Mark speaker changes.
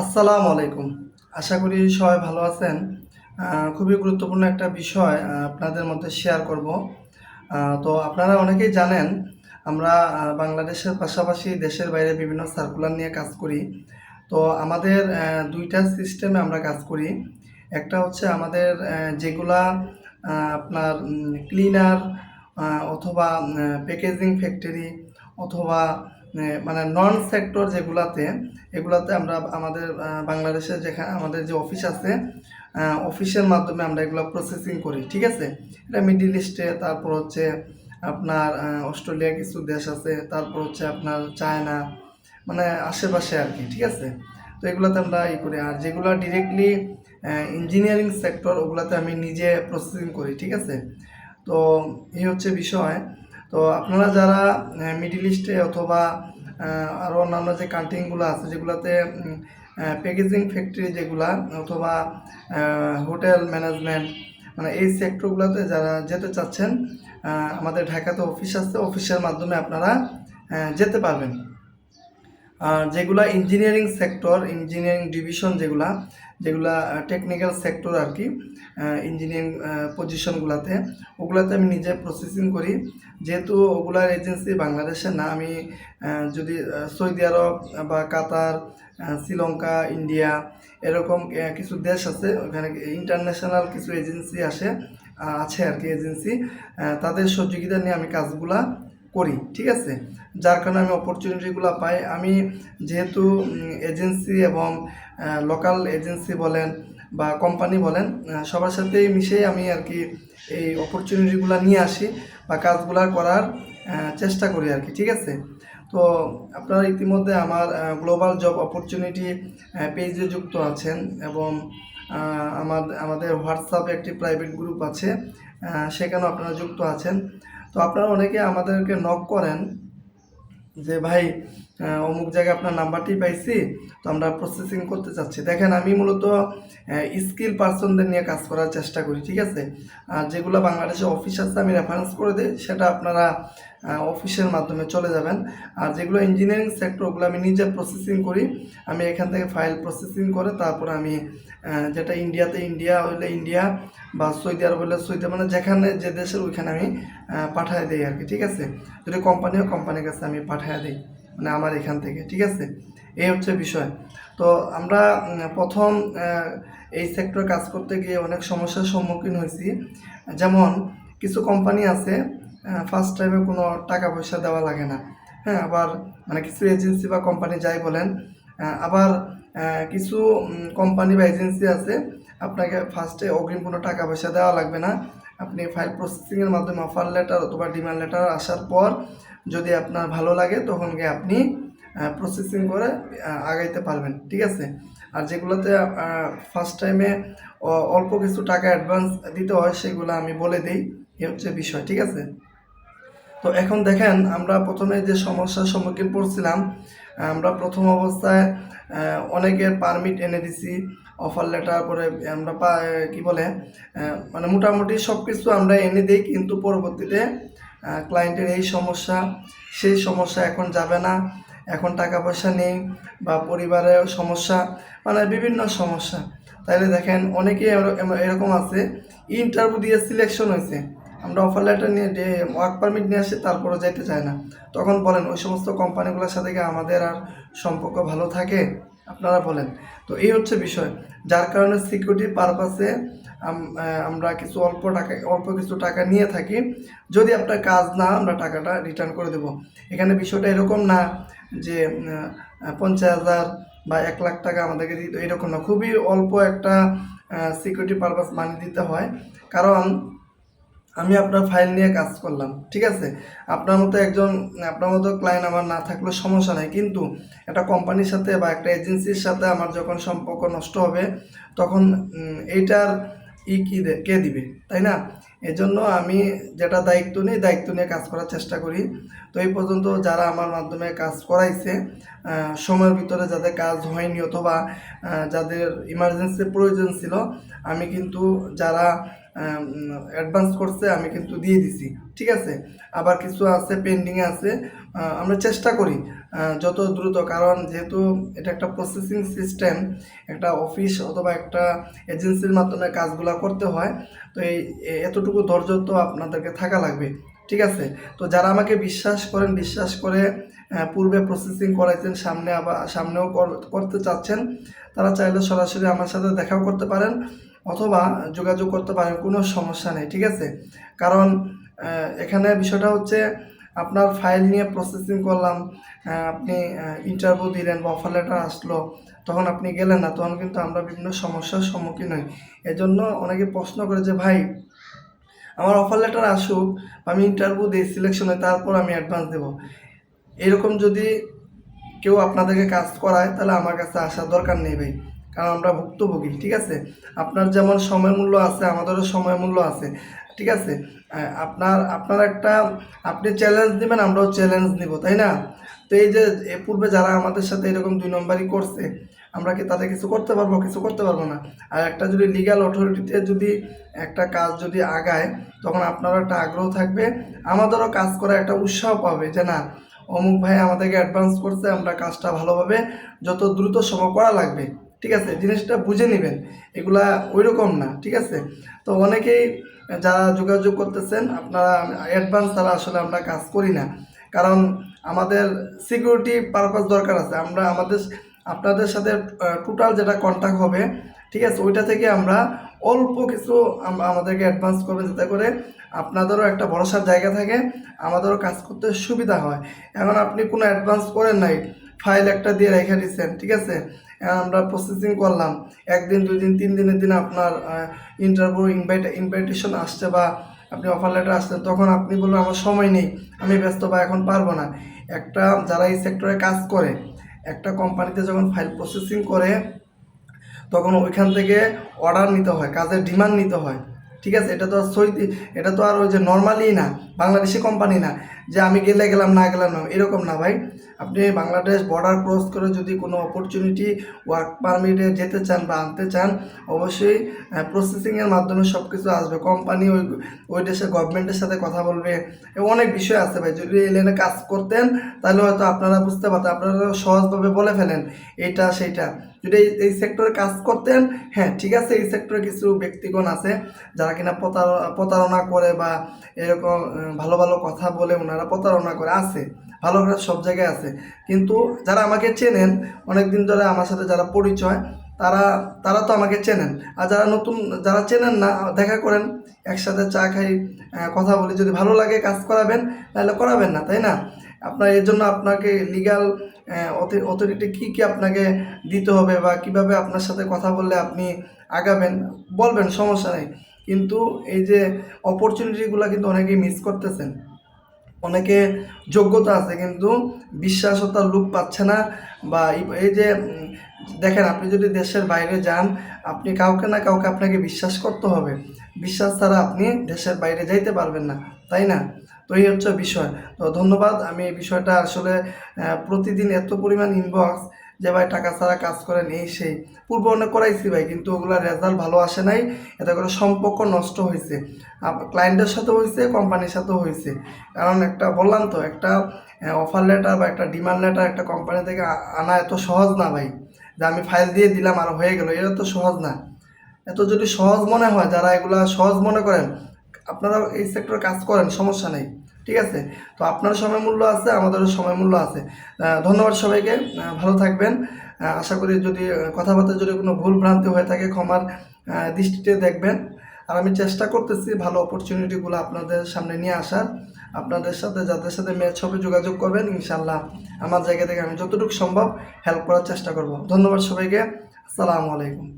Speaker 1: আসসালামু আলাইকুম। আশা করি সবাই ভালো আছেন। খুবই গুরুত্বপূর্ণ একটা বিষয় আপনাদের মধ্যে শেয়ার করব। তো আপনারা অনেকেই জানেন, আমরা বাংলাদেশের পাশাপাশি দেশের বাইরে বিভিন্ন সার্কুলার নিয়ে কাজ করি। তো আমাদের দুইটা সিস্টেমে আমরা কাজ করি। একটা হচ্ছে আমাদের যেগুলা আপনার ক্লিনার অথবা প্যাকেজিং ফ্যাক্টরি অথবা মানে নন সেক্টর যেগুলাতে, এগুলাতে আমরা আমাদের বাংলাদেশে যেখানে আমাদের যে অফিস আছে অফিসের মাধ্যমে আমরা এগুলো প্রসেসিং করি, ঠিক আছে? এটা মিডিল ইস্টে তারপর হচ্ছে আপনার অস্ট্রেলিয়া কিছু দেশ আছে, তারপর হচ্ছে আপনার চায়না মানে আশেপাশে আর কি, ঠিক আছে? তো এগুলোতে আমরা ই করি, আর যেগুলো ডিরেক্টলি ইঞ্জিনিয়ারিং সেক্টর ওগুলাতে আমি নিজে প্রসেসিং করি, ঠিক আছে? তো এই হচ্ছে বিষয়। তো আপনারা যারা মিডিল ইস্টে অথবা আরও অন্যান্য যে কান্ট্রিগুলো আছে, যেগুলোতে প্যাকেজিং ফ্যাক্টরি যেগুলা, অথবা হোটেল ম্যানেজমেন্ট মানে এই সেক্টরগুলোতে যারা যেতে চাচ্ছেন আমাদের ঢাকাতে অফিস আছে অফিসের মাধ্যমে আপনারা যেতে পারবেন। আর যেগুলা ইঞ্জিনিয়ারিং সেক্টর ইঞ্জিনিয়ারিং ডিভিশন যেগুলা যেগুলা টেকনিক্যাল সেক্টর আর কি ইঞ্জিনিয়ারিং পজিশনগুলোতে ওগুলাতে আমি নিজে প্রসেসিং করি। যেহেতু ওগুলার এজেন্সি বাংলাদেশে না, আমি যদি সৌদি আরব বা কাতার শ্রীলঙ্কা, ইন্ডিয়া, এরকম কিছু দেশ আছে, ওখানে ইন্টারন্যাশনাল কিছু এজেন্সি আসে আছে আর কি এজেন্সি তাদের সহযোগিতা নিয়ে আমি কাজগুলা করি, ঠিক আছে? যার কারণে আমি অপরচুনিটিগুলো পাই। আমি যেহেতু এজেন্সি এবং লোকাল এজেন্সি বলেন বা কোম্পানি বলেন সবার সাথেই মিশেই আমি আর কি এই অপরচুনিটিগুলো নিয়ে আসি বা কাজগুলো করার চেষ্টা করি আর কি, ঠিক আছে? তো আপনারা ইতিমধ্যে আমার গ্লোবাল জব অপরচুনিটি পেজে যুক্ত আছেন এবং আমার, আমাদের হোয়াটসঅ্যাপে একটি প্রাইভেট গ্রুপ আছে সেখানেও আপনারা যুক্ত আছেন। তো আপনারা অনেকে আমাদেরকে নক করেন যে, ভাই অমুক জায়গায় আপনার নাম্বারটি পাইছি, তো আমরা প্রসেসিং করতে চাচ্ছি। দেখেন, আমি মূলত স্কিল পার্সনদের নিয়ে কাজ করার চেষ্টা করি, ঠিক আছে? আর যেগুলো বাংলাদেশে অফিস আছে, আমি রেফারেন্স করে দিই, সেটা আপনারা অফিসের মাধ্যমে চলে যাবেন। আর যেগুলো ইঞ্জিনিয়ারিং সেক্টর ওগুলো আমি নিজে প্রসেসিং করি। আমি এখান থেকে ফাইল প্রসেসিং করে, তারপর আমি যেটা ইন্ডিয়াতে ইন্ডিয়া হইলে ইন্ডিয়া বা সৌদি আরব হলে সৌদি মানে যেখানে, যে দেশের ওইখানে আমি পাঠায় দিই আর কি, ঠিক আছে? যদি কোম্পানি হয় কোম্পানির কাছে আমি পাঠায় দিই। মানে আমার এখান থেকে, ঠিক আছে? এই হচ্ছে বিষয়। তো আমরা প্রথম এই সেক্টর কাজ করতে গিয়ে অনেক সমস্যার সম্মুখীন হয়েছি। যেমন, কিছু কোম্পানি আছে ফার্স্ট টাইমে কোনো টাকা পয়সা দেওয়া লাগে না। হ্যাঁ আবার মানে কিছু এজেন্সি বা কোম্পানি যাই বলেন আবার কিছু কোম্পানি বা এজেন্সি আছে, আপনাকে ফার্স্টে অগ্রিম কোনো টাকা পয়সা দেওয়া লাগবে না। আপনি ফাইল প্রসেসিংয়ের মাধ্যমে অফার লেটার অথবা ডিমান্ড লেটার আসার পর যদি আপনার ভালো লাগে, তখন গিয়ে আপনি প্রসেসিং করে আগাইতে পারবেন, ঠিক আছে? আর যেগুলোতে ফার্স্ট টাইমে অল্প কিছু টাকা অ্যাডভান্স দিতে হয়, সেগুলো আমি বলে দিই, এ হচ্ছে বিষয়, ঠিক আছে? তো এখন দেখেন, আমরা প্রথমে যে সমস্যার সম্মুখীন পড়ছিলাম, আমরা প্রথম অবস্থায় অনেকের পারমিট এনে দিছি অফার লেটার পরে আমরা পা- কি বলে মানে মোটামুটি সব কিছু আমরা এনে দিই, কিন্তু পরবর্তীতে ক্লায়েন্টের এই সমস্যা, সেই সমস্যা এখন যাবে না। এখন টাকা পয়সা নেই, বা পরিবারের সমস্যা মানে বিভিন্ন সমস্যা। তাইলে দেখেন অনেকে এরকম আছে ইন্টারভিউ দিয়ে সিলেকশন হয়েছে আমরা অফার লেটার নিয়ে ওয়ার্ক পারমিট নিয়ে আসি তারপরে যাইতে চায় না। তখন বলেন, ওই সমস্ত কোম্পানিগুলোর সাথে কি আমাদের আর সম্পর্ক ভালো থাকে? আপনারা বলেন। তো এই হচ্ছে বিষয়। যার কারণে সিকিউরিটি পারপাসে আমরা কিছু অল্প টাকা, অল্প কিছু টাকা নিয়ে থাকি। যদি আপনার কাজ না, আমরা টাকাটা রিটার্ন করে দেব। এখানে বিষয়টা এরকম না যে পঞ্চাশ হাজার বা এক লাখ টাকা আমাদেরকে দিতে এরকম না। খুবই অল্প একটা সিকিউরিটি পারপাস মানি দিতে হয়। কারণ আমি আপনার ফাইল নিয়ে কাজ করলাম, ঠিক আছে? আপনার মতো একজন, আপনার মতো ক্লায়েন্ট আমার না থাকলেও সমস্যা নাই। কিন্তু একটা কোম্পানির সাথে বা একটা এজেন্সির সাথে আমার যখন সম্পর্ক নষ্ট হবে, তখন এইটার ই কী কে দিবে, তাই না? এজন্য আমি যেটা দায়িত্ব নিই, দায়িত্ব নিয়ে কাজ করার চেষ্টা করি। তো এই পর্যন্ত যারা আমার মাধ্যমে কাজ করাইছে সময়ের ভিতরে যাদের কাজ হয়নি অথবা যাদের ইমার্জেন্সি প্রয়োজন ছিল, আমি কিন্তু যারা অ্যাডভান্স করছে আমি কিন্তু দিয়ে দিছি, ঠিক আছে? আবার কিছু আছে পেন্ডিংয়ে আছে আমরা চেষ্টা করি যত দ্রুত, কারণ যেহেতু এটা একটা প্রসেসিং সিস্টেম একটা অফিস অথবা একটা এজেন্সির মাধ্যমে কাজগুলো করতে হয়, তো এই এতটুকু ধৈর্য তো আপনাদেরকে থাকা লাগবে, ঠিক আছে? তো যারা আমাকে বিশ্বাস করেন, বিশ্বাস করে পূর্বে প্রসেসিং করাইছেন, সামনে আবার, সামনেও কর- করতে চাচ্ছেন, তারা চাইলে সরাসরি আমার সাথে দেখাও করতে পারেন। অথবা যোগাযোগ করতে পারেন, কোনো সমস্যা নেই, ঠিক আছে? কারণ এখানে বিষয়টা হচ্ছে আপনার ফাইল নিয়ে প্রসেসিং করলাম আপনি ইন্টারভিউ দিলেন বা অফার লেটার আসলো, তখন আপনি গেলেন না, তখন কিন্তু আমরা বিভিন্ন সমস্যার সম্মুখীন হই। এজন্য অনেকে প্রশ্ন করে যে, ভাই, আমার অফার লেটার আসুক, আমি ইন্টারভিউ দিই সিলেকশন তারপর আমি অ্যাডভান্স দেবো। এরকম যদি কেউ আপনাদেরকে কাজ করায়, তাহলে আমার কাছে আসার দরকার নেই ভাই। কারণ আমরা ভুক্তভোগী, ঠিক আছে? আপনার যেমন সময় মূল্য আছে, আমাদেরও সময় মূল্য আছে, ঠিক আছে? আপনার আপনার একটা, আপনি চ্যালেঞ্জ দিবেন, আমরাও চ্যালেঞ্জ নিব, তাই না? তো এই যে, এ পূর্বে যারা আমাদের সাথে এরকম দুই নম্বরই করছে, আমরা কি তাদের কিছু করতে পারব? কিছু করতে পারব না। আর একটা যদি লিগ্যাল অথরিটিতে যদি একটা কাজ যদি আগায়, তখন আপনারও একটা আগ্রহ থাকবে, আমাদেরও কাজ করার একটা উৎসাহ পাবে যে না, অমুক ভাই আমাদেরকে অ্যাডভান্স করছে, আমরা কাজটা ভালোভাবে যত দ্রুত সময় করা লাগবে। ঠিক আছে, জিনিসটা বুঝে নেবেন। এগুলা ওই রকম না, ঠিক আছে? তো অনেকেই যারা যোগাযোগ করতেছেন, আপনারা অ্যাডভান্স তারা আসলে আমরা কাজ করি না। কারণ আমাদের সিকিউরিটি পারপাস দরকার আছে। আমরা আমাদের, আপনাদের সাথে টোটাল যেটা কন্ট্যাক্ট হবে, ঠিক আছে, ওইটা থেকে আমরা অল্প কিছু আমাদেরকে অ্যাডভান্স করবেন যাতে করে আপনাদেরও একটা ভরসার জায়গা থাকে, আমাদেরও কাজ করতে সুবিধা হয়। এখন আপনি কোনো অ্যাডভান্স করেন নাই ফাইল একটা দিয়ে রেখে দিচ্ছেন ঠিক আছে? আমরা প্রসেসিং করলাম। একদিন দুই দিন তিন দিনের দিন আপনার ইন্টারভিউ ইনভাইট ইনভাইটেশন আসছে বা আপনি অফার লেটার আসছেন তখন আপনি বলবেন, আমার সময় নেই, আমি ব্যস্ত বা এখন পারব না। একটা যারা এই সেক্টরে কাজ করে, একটা কোম্পানিতে যখন ফাইল প্রসেসিং করে, তখন ওইখান থেকে অর্ডার নিতে হয়, কাজের ডিমান্ড নিতে হয়। ঠিক আছে? এটা তো আর সই এটা তো আর ওই যে নর্মালি না, বাংলাদেশি কোম্পানি না, যে আমি গেলে গেলাম, না গেলাম, না, এরকম না ভাই। আপনি বাংলাদেশ বর্ডার ক্রস করে যদি কোনো অপরচুনিটি ওয়ার্ক পারমিটে যেতে চান বা আনতে চান, অবশ্যই প্রসেসিংয়ের মাধ্যমে সব কিছু আসবে। কোম্পানি ওই ওই দেশের গভর্নমেন্টের সাথে কথা বলবে। অনেক বিষয় আছে ভাই। যদি এই লাইনে কাজ করতেন, তাহলে হয়তো আপনারা বুঝতে পারতেন, আপনারা সহজভাবে বলে ফেলেন এইটা সেইটা যদি এই সেক্টরে কাজ করতেন হ্যাঁ ঠিক আছে, এই সেক্টরে কিছু ব্যক্তিগণ আছে যারা কিনা প্রতার- প্রতারণা করে বা এরকম ভালো ভালো কথা বলে ওনারা প্রতারণা করে, আছে, ভালো করে সব জায়গায় আছে। কিন্তু যারা আমাকে চেনেন অনেক দিন ধরে আমার সাথে যারা পরিচয়, তারা তারা তো আমাকে চেনেন। আর যারা নতুন, যারা চেনেন না, দেখা করেন, একসাথে চা খাই কথা বলি, যদি ভালো লাগে কাজ করাবেন, তাহলে করাবেন না, তাই না? আপনার, এর জন্য আপনাকে লিগাল অথরিটি কি কি আপনাকে দিতে হবে বা কীভাবে আপনার সাথে কথা বললে আপনি আগাবেন, বলবেন, সমস্যা নেই। কিন্তু এই যে অপরচুনিটিগুলো কিন্তু অনেকেই মিস করতেছেন। অনেকে যোগ্যতা আছে, কিন্তু বিশ্বাসতার লুক পাচ্ছে না বা এই- যে দেখেন, আপনি যদি দেশের বাইরে যান, আপনি কাউকে না কাউকে আপনাকে বিশ্বাস করতে হবে। বিশ্বাস ছাড়া আপনি দেশের বাইরে যাইতে পারবেন না, তাই না? তো এই হচ্ছে বিষয়। তো ধন্যবাদ, আমি এই বিষয়টা আসলে প্রতিদিন এত পরিমাণ ইনবক্স যে ভাই টাকা ছাড়া কাজ করেন এই সেই। পূর্ব অনেক করাইছি ভাই, কিন্তু ওগুলোর রেজাল্ট ভালো আসে নাই, এতে করে সম্পর্ক নষ্ট হয়েছে ক্লায়েন্টের সাথে হয়েছে কোম্পানির সাথেও হয়েছে কারণ একটা, বললাম তো, একটা অফার লেটার বা একটা ডিমান্ড লেটার একটা কোম্পানি থেকে আনা এত সহজ না ভাই। যে আমি ফাইল দিয়ে দিলাম আর হয়ে গেল, এটা তো সহজ না। এত যদি সহজ মনে হয়, যারা এগুলা সহজ মনে করেন আপনারা এই সেক্টরে কাজ করেন, সমস্যা নেই, ঠিক আছে? তো আপনার সময় মূল্য আছে, আমাদেরও সময় মূল্য আছে। ধন্যবাদ সবাইকে ভালো থাকবেন। আশা করি যদি কথাবার্তা যদি কোনো ভুল ভ্রান্তি হয়ে থাকে, ক্ষমার দৃষ্টিতে দেখবেন। আর আমি চেষ্টা করতেছি ভালো অপরচুনিটিগুলো আপনাদের সামনে নিয়ে আসার। আপনাদের সাথে, যাদের সাথে ম্যাচ হবে, যোগাযোগ করবেন। ইনশাল্লাহ আমার জায়গা থেকে আমি যতটুকু সম্ভব হেল্প করার চেষ্টা করব। ধন্যবাদ সবাইকে। আসসালামু আলাইকুম।